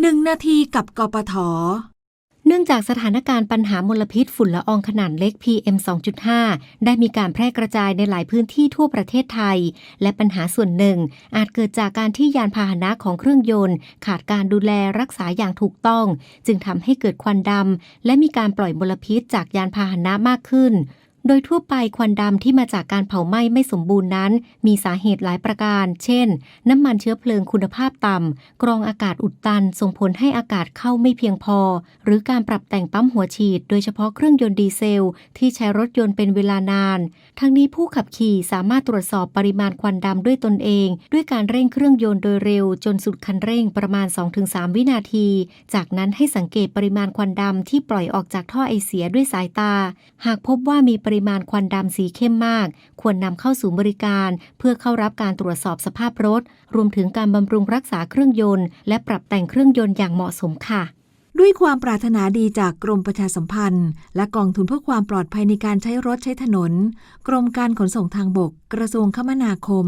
หนึ่งนาทีกับกปท เนื่องจากสถานการณ์ปัญหามลพิษฝุ่นละอองขนาดเล็ก PM 2.5 ได้มีการแพร่กระจายในหลายพื้นที่ทั่วประเทศไทย และปัญหาส่วนหนึ่ง อาจเกิดจากการที่ยานพาหนะของเครื่องยนต์ ขาดการดูแลรักษาอย่างถูกต้อง จึงทำให้เกิดควันดำและมีการปล่อยมลพิษจากยานพาหนะมากขึ้น โดยทั่วไปควันดำที่มาจากการเผาไหม้ไม่สมบูรณ์นั้น มีสาเหตุหลายประการ เช่น น้ำมันเชื้อเพลิงคุณภาพต่ำ กรองอากาศอุดตัน ส่งผลให้อากาศเข้าไม่เพียงพอ หรือการปรับแต่งปั๊มหัวฉีด โดยเฉพาะเครื่องยนต์ดีเซล ที่ใช้รถยนต์เป็นเวลานาน ทั้งนี้ผู้ขับขี่สามารถตรวจสอบปริมาณควันดำด้วยตนเอง ด้วยการเร่งเครื่องยนต์โดยเร็ว จนสุดคันเร่งประมาณ 2-3 วินาที จากนั้นให้สังเกตปริมาณควันดำที่ปล่อยออกจากท่อไอเสียด้วยสายตา หากพบว่ามีปริมาณควันดำสีเข้มมาก ควรนำเข้าสู่บริการ เพื่อเข้ารับการตรวจสอบสภาพรถ รวมถึงการบำรุงรักษาเครื่องยนต์ และปรับแต่งเครื่องยนต์อย่างเหมาะสมค่ะด้วยความปรารถนาดีจากกรมประชาสัมพันธ์ และกองทุนเพื่อความปลอดภัยในการใช้รถใช้ถนน กรมการขนส่งทางบก กระทรวงคมนาคม